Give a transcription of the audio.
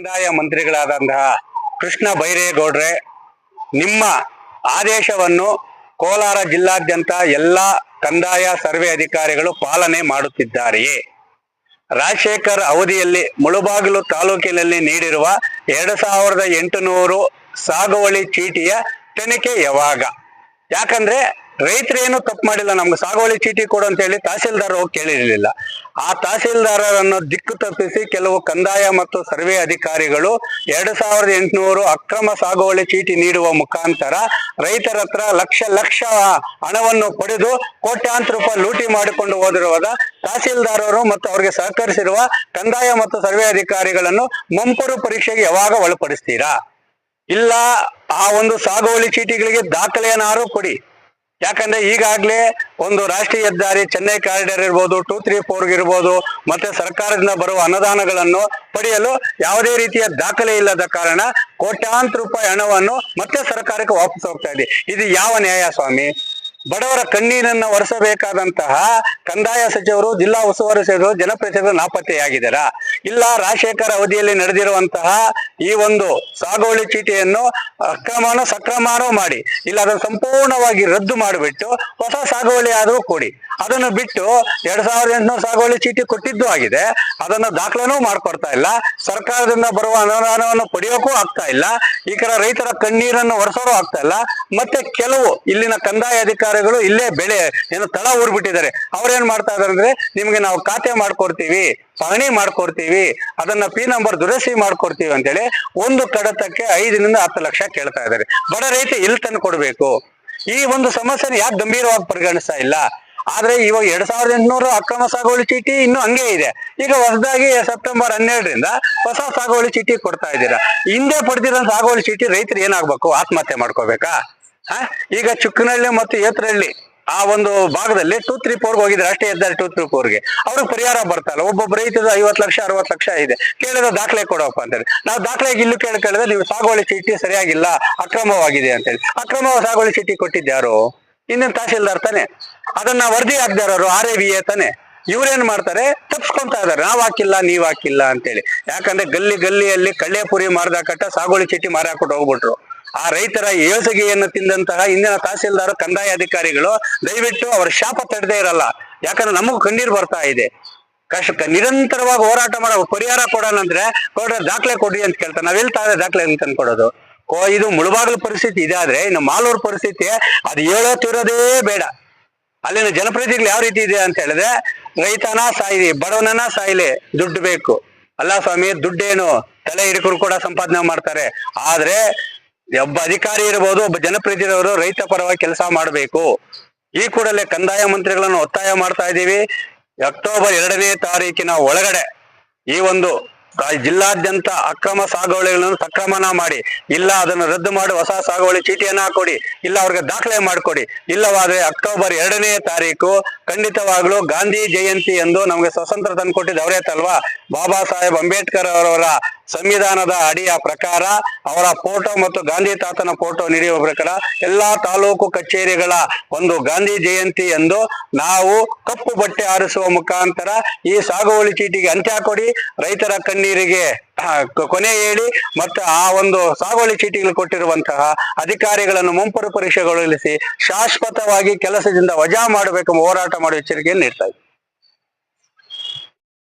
ಕಂದಾಯ ಮಂತ್ರಿಗಳಾದಂತಹ ಕೃಷ್ಣ ಬೈರೇಗೌಡ್ರೆ, ನಿಮ್ಮ ಆದೇಶವನ್ನು ಕೋಲಾರ ಜಿಲ್ಲಾದ್ಯಂತ ಎಲ್ಲ ಕಂದಾಯ ಸರ್ವೆ ಅಧಿಕಾರಿಗಳು ಪಾಲನೆ ಮಾಡುತ್ತಿದ್ದಾರೆಯೇ? ರಾಜಶೇಖರ್ ಅವಧಿಯಲ್ಲಿ ಮುಳುಬಾಗಿಲು ತಾಲೂಕಿನಲ್ಲಿ ನೀಡಿರುವ ಎರಡು ಸಾವಿರದ ಎಂಟುನೂರು ಸಾಗುವಳಿ ಚೀಟಿಯ ತನಿಖೆ ಯಾವಾಗ? ಯಾಕಂದ್ರೆ ರೈತರೇನು ತಪ್ಪು ಮಾಡಿಲ್ಲ, ನಮ್ಗೆ ಸಾಗುವಳಿ ಚೀಟಿ ಕೊಡು ಅಂತ ಹೇಳಿ ತಹಸೀಲ್ದಾರ್ ಹೋಗಿ ಕೇಳಿರಲಿಲ್ಲ. ಆ ತಹಸೀಲ್ದಾರರನ್ನು ದಿಕ್ಕು ತಪ್ಪಿಸಿ ಕೆಲವು ಕಂದಾಯ ಮತ್ತು ಸರ್ವೆ ಅಧಿಕಾರಿಗಳು ಎರಡು ಸಾವಿರದ ಎಂಟುನೂರು ಅಕ್ರಮ ಸಾಗುವಳಿ ಚೀಟಿ ನೀಡುವ ಮುಖಾಂತರ ರೈತರ ಹತ್ರ ಲಕ್ಷ ಲಕ್ಷ ಹಣವನ್ನು ಪಡೆದು ಕೋಟ್ಯಾಂತರ ರೂಪಾಯಿ ಲೂಟಿ ಮಾಡಿಕೊಂಡು ಹೋದಿರುವಾಗ ತಹಸೀಲ್ದಾರರು ಮತ್ತು ಅವರಿಗೆ ಸಹಕರಿಸಿರುವ ಕಂದಾಯ ಮತ್ತು ಸರ್ವೆ ಅಧಿಕಾರಿಗಳನ್ನು ಮುಂಪರು ಪರೀಕ್ಷೆಗೆ ಯಾವಾಗ ಒಳಪಡಿಸ್ತೀರಾ? ಇಲ್ಲ, ಆ ಒಂದು ಸಾಗುವಳಿ ಚೀಟಿಗಳಿಗೆ ದಾಖಲೆಯನ್ನಾರು ಕೊಡಿ. ಯಾಕಂದ್ರೆ ಈಗಾಗಲೇ ಒಂದು ರಾಷ್ಟ್ರೀಯ ಹೆದ್ದಾರಿ ಚೆನ್ನೈ ಕಾರಿಡಾರ್ ಇರ್ಬೋದು, ಟೂ, ತ್ರೀ, ಫೋರ್ ಇರ್ಬೋದು, ಮತ್ತೆ ಸರ್ಕಾರದಿಂದ ಬರುವ ಅನುದಾನಗಳನ್ನು ಪಡೆಯಲು ಯಾವುದೇ ರೀತಿಯ ದಾಖಲೆ ಇಲ್ಲದ ಕಾರಣ ಕೋಟ್ಯಾಂತರ ರೂಪಾಯಿ ಹಣವನ್ನು ಮತ್ತೆ ಸರ್ಕಾರಕ್ಕೆ ವಾಪಸ್ ಹೋಗ್ತಾ ಇದೆ. ಇದು ಯಾವ ನ್ಯಾಯ ಸ್ವಾಮಿ? ಬಡವರ ಕಣ್ಣೀರನ್ನ ಒರೆಸಬೇಕಾದಂತಹ ಕಂದಾಯ ಸಚಿವರು, ಜಿಲ್ಲಾ ಉಸ್ತುವಾರಿ ಸಚಿವರು, ಜನಪ್ರತಿನಿಧಿಗಳು ನಾಪತ್ತೆಯಾಗಿದ್ದಾರಾ. ಇಲ್ಲ, ರಾಜಶೇಖರ ಅವಧಿಯಲ್ಲಿ ನಡೆದಿರುವಂತಹ ಈ ಒಂದು ಸಾಗುವಳಿ ಚೀಟಿಯನ್ನು ಅಕ್ರಮನೋ, ಸಕ್ರಮನೋ ಮಾಡಿ, ಇಲ್ಲ, ಅದನ್ನು ಸಂಪೂರ್ಣವಾಗಿ ರದ್ದು ಮಾಡಿಬಿಟ್ಟು ಹೊಸ ಸಾಗುವಳಿ ಆದರೂ ಕೊಡಿ. ಅದನ್ನು ಬಿಟ್ಟು ಎರಡ್ ಸಾವಿರದ ಎಂಟುನೂರು ಸಾಗುವಳಿ ಚೀಟಿ ಕೊಟ್ಟಿದ್ದು ಆಗಿದೆ. ಅದನ್ನು ದಾಖಲೆನೂ ಮಾಡ್ಕೊಡ್ತಾ ಇಲ್ಲ. ಸರ್ಕಾರದಿಂದ ಬರುವ ಅನುದಾನವನ್ನು ಪಡೆಯೋಕ್ಕೂ ಆಗ್ತಾ ಇಲ್ಲ. ಈ ಕಡೆ ರೈತರ ಕಣ್ಣೀರನ್ನು ಒರೆಸೋರು ಆಗ್ತಾ ಇಲ್ಲ. ಮತ್ತೆ ಕೆಲವು ಇಲ್ಲಿನ ಕಂದಾಯ ಅಧಿಕಾರಿಗಳು ಇಲ್ಲೇ ಬೆಳೆ, ಏನು ತಳ ಊರ್ಬಿಟ್ಟಿದ್ದಾರೆ. ಅವ್ರೇನ್ ಮಾಡ್ತಾ ಇದಾರೆ ಅಂದ್ರೆ ನಿಮ್ಗೆ ನಾವು ಖಾತೆ ಮಾಡ್ಕೊಡ್ತೀವಿ ಪಹಣಿ ಮಾಡ್ಕೊಡ್ತೀವಿ, ಅದನ್ನ ಪಿ ನಂಬರ್ ದುರಸ್ತಿ ಮಾಡ್ಕೊಡ್ತೀವಿ ಅಂತೇಳಿ ಒಂದು ಕಡತಕ್ಕೆ ಐದರಿಂದ ಹತ್ತು ಲಕ್ಷ ಕೇಳ್ತಾ ಇದ್ದಾರೆ. ಬಡ ರೈತ ಇಲ್ಲಿ ತಂದು ಕೊಡ್ಬೇಕು. ಈ ಒಂದು ಸಮಸ್ಯೆನ ಯಾಕೆ ಗಂಭೀರವಾಗಿ ಪರಿಗಣಿಸ್ತಾ ಇಲ್ಲ? ಆದ್ರೆ ಇವಾಗ ಎರಡ್ ಸಾವಿರದ ಎಂಟುನೂರು ಅಕ್ರಮ ಸಾಗುವಳಿ ಚೀಟಿ ಇನ್ನು ಹಂಗೆ ಇದೆ. ಈಗ ಹೊಸದಾಗಿ ಸೆಪ್ಟೆಂಬರ್ ಹನ್ನೆರಡರಿಂದ ಹೊಸ ಸಾಗುವಳಿ ಚೀಟಿ ಕೊಡ್ತಾ ಇದ್ದೀರಾ. ಹಿಂದೆ ಪಡೆದಿರೋ ಸಾಗುವಳಿ ಚೀಟಿ ರೈತರು ಏನಾಗ್ಬೇಕು? ಆತ್ಮಹತ್ಯೆ ಮಾಡ್ಕೋಬೇಕಾ? ಹ? ಈಗ ಚುಕ್ಕನಹಳ್ಳಿ ಮತ್ತು ಏತ್ರಹಳ್ಳಿ ಆ ಒಂದು ಭಾಗದಲ್ಲಿ ಟೂ ತ್ರೀ ಫೋರ್ಗೆ ಹೋಗಿದ್ರೆ ಅಷ್ಟೇ ಹೆದ್ದಾರಿ ಟೂ ತ್ರೀ ಫೋರ್ಗೆ ಅವ್ರಿಗೆ ಪರಿಹಾರ ಬರ್ತಲ್ಲ ಒಬ್ಬೊಬ್ಬ ರೈತದ ಐವತ್ತು ಲಕ್ಷ, ಅರವತ್ತು ಲಕ್ಷ ಇದೆ. ಕೇಳಿದ ದಾಖಲೆ ಕೊಡಪ್ಪ ಅಂತೇಳಿ ನಾವು ದಾಖಲೆಗೆ ಇಲ್ಲೂ ಕೇಳಿ ಕೇಳಿದ್ರೆ ನೀವು ಸಾಗುವಳಿ ಚೀಟಿ ಸರಿಯಾಗಿಲ್ಲ, ಅಕ್ರಮವಾಗಿದೆ ಅಂತೇಳಿ ಅಕ್ರಮ ಸಾಗುವಳಿ ಚೀಟಿ ಕೊಟ್ಟಿದ್ಯಾರು ಇನ್ನೇನು ತಹಸೀಲ್ದಾರ್ ತಾನೆ? ಅದನ್ನ ವರದಿ ಹಾಕ್ದಾರರು ಆರ್ ಎ ವಿ ಎ ತಾನೆ? ಇವ್ರೇನ್ ಮಾಡ್ತಾರೆ? ತಪ್ಸ್ಕೊಂತಾ ಇದಾರೆ. ನಾವ್ ಹಾಕಿಲ್ಲ, ನೀವ್ ಹಾಕಿಲ್ಲ ಅಂತೇಳಿ. ಯಾಕಂದ್ರೆ ಗಲ್ಲಿ ಗಲ್ಲಿಯಲ್ಲಿ ಕಳ್ಳೆಪುರಿ ಮಾರ್ದ ಕಟ್ಟ ಸಾಗುವಳಿ ಚೀಟಿ ಮಾರಾಕೊಂಡು ಹೋಗ್ಬಿಟ್ರು. ಆ ರೈತರ ಏಸಗಿಯನ್ನು ತಿಂದಂತಹ ಇಂದಿನ ತಹಸೀಲ್ದಾರ್ ಕಂದಾಯ ಅಧಿಕಾರಿಗಳು ದಯವಿಟ್ಟು ಅವ್ರ ಶಾಪ ತಡೆದೇ ಇರಲ್ಲ. ಯಾಕಂದ್ರೆ ನಮಗೂ ಕಣ್ಣೀರು ಬರ್ತಾ ಇದೆ. ಕಷ್ಟ ನಿರಂತರವಾಗಿ ಹೋರಾಟ ಮಾಡೋ ಪರಿಹಾರ ಕೊಡೋಣ ಅಂದ್ರೆ ಕೊಡ್ರೆ ದಾಖಲೆ ಕೊಡಿ ಅಂತ ಕೇಳ್ತಾರೆ. ನಾವೆಲ್ಲಿ ತಾವೇ ದಾಖಲೆ ಅಂತ ತಂದ್ಕೊಡೋದು ಕೋ ಇದು ಮುಳುಬಾಗ್ಲ ಪರಿಸ್ಥಿತಿ ಇದಾದ್ರೆ ಇನ್ನು ಮಾಲೂರ್ ಪರಿಸ್ಥಿತಿ, ಅದು ಹೇಳೋತಿರೋದೇ ಬೇಡ. ಅಲ್ಲಿನ ಜನಪ್ರತಿನಿಧಿಗಳು ಯಾವ ರೀತಿ ಇದೆ ಅಂತ ಹೇಳಿದ್ರೆ, ರೈತನ ಸಾಯಿಲಿ, ಬಡವನನ್ನ ಸಾಯಿಲಿ ದುಡ್ಡು ಬೇಕು. ಅಲ್ಲ ಸ್ವಾಮಿ, ದುಡ್ಡೇನು ತಲೆ ಹಿಡಿಕರು ಕೂಡ ಸಂಪಾದನೆ ಮಾಡ್ತಾರೆ. ಆದ್ರೆ, ಒಬ್ಬ ಅಧಿಕಾರಿ ಇರ್ಬೋದು, ಒಬ್ಬ ಜನಪ್ರತಿನಿಧಿಯವರು ರೈತ ಪರವಾಗಿ ಕೆಲಸ ಮಾಡಬೇಕು. ಈ ಕೂಡಲೇ ಕಂದಾಯ ಮಂತ್ರಿಗಳನ್ನು ಒತ್ತಾಯ ಮಾಡ್ತಾ ಇದ್ದೀವಿ. ಅಕ್ಟೋಬರ್ ಎರಡನೇ ತಾರೀಕಿನ ಒಳಗಡೆ ಈ ಒಂದು ಜಿಲ್ಲಾದ್ಯಂತ ಅಕ್ರಮ ಸಾಗುವಳಿಗಳನ್ನು ಸಕ್ರಮನ ಮಾಡಿ, ಇಲ್ಲ ಅದನ್ನು ರದ್ದು ಮಾಡಿ, ಹೊಸ ಸಾಗುವಳಿ ಚೀಟಿಯನ್ನ ಹಾಕೊಡಿ ಇಲ್ಲ ಅವ್ರಿಗೆ ದಾಖಲೆ ಮಾಡಿಕೊಡಿ. ಇಲ್ಲವಾದ್ರೆ ಅಕ್ಟೋಬರ್ ಎರಡನೇ ತಾರೀಕು ಖಂಡಿತವಾಗ್ಲೂ ಗಾಂಧಿ ಜಯಂತಿ ಎಂದು ನಮಗೆ ಸ್ವತಂತ್ರ ತಂದುಕೊಟ್ಟಿದ್ದು ಅವರೇ ತಲ್ವಾ ಬಾಬಾ ಸಾಹೇಬ್ ಅಂಬೇಡ್ಕರ್ ಅವರವರ ಸಂವಿಧಾನದ ಅಡಿಯ ಪ್ರಕಾರ ಅವರ ಫೋಟೋ ಮತ್ತು ಗಾಂಧಿ ತಾತನ ಫೋಟೋ ನೀಡುವ ಪ್ರಕಾರ ಎಲ್ಲಾ ತಾಲೂಕು ಕಚೇರಿಗಳ ಒಂದು ಗಾಂಧಿ ಜಯಂತಿ ಎಂದು ನಾವು ಕಪ್ಪು ಬಟ್ಟೆ ಆರಿಸುವ ಮುಖಾಂತರ ಈ ಸಾಗುವಳಿ ಚೀಟಿಗೆ ಅಂತ್ಯ ಕೊಡಿ. ರೈತರ ಕಣ್ಣೀರಿಗೆ ಕೊನೆ ಹೇಳಿ ಮತ್ತು ಆ ಒಂದು ಸಾಗುವಳಿ ಚೀಟಿಗಳು ಕೊಟ್ಟಿರುವಂತಹ ಅಧಿಕಾರಿಗಳನ್ನು ಮುಂಪರು ಪರೀಕ್ಷೆಗೊಳಿಸಿ ಶಾಶ್ವತವಾಗಿ ಕೆಲಸದಿಂದ ವಜಾ ಮಾಡಬೇಕೆಂಬ ಹೋರಾಟ ಮಾಡುವ ಎಚ್ಚರಿಕೆಯನ್ನು ನೀಡ್ತಾ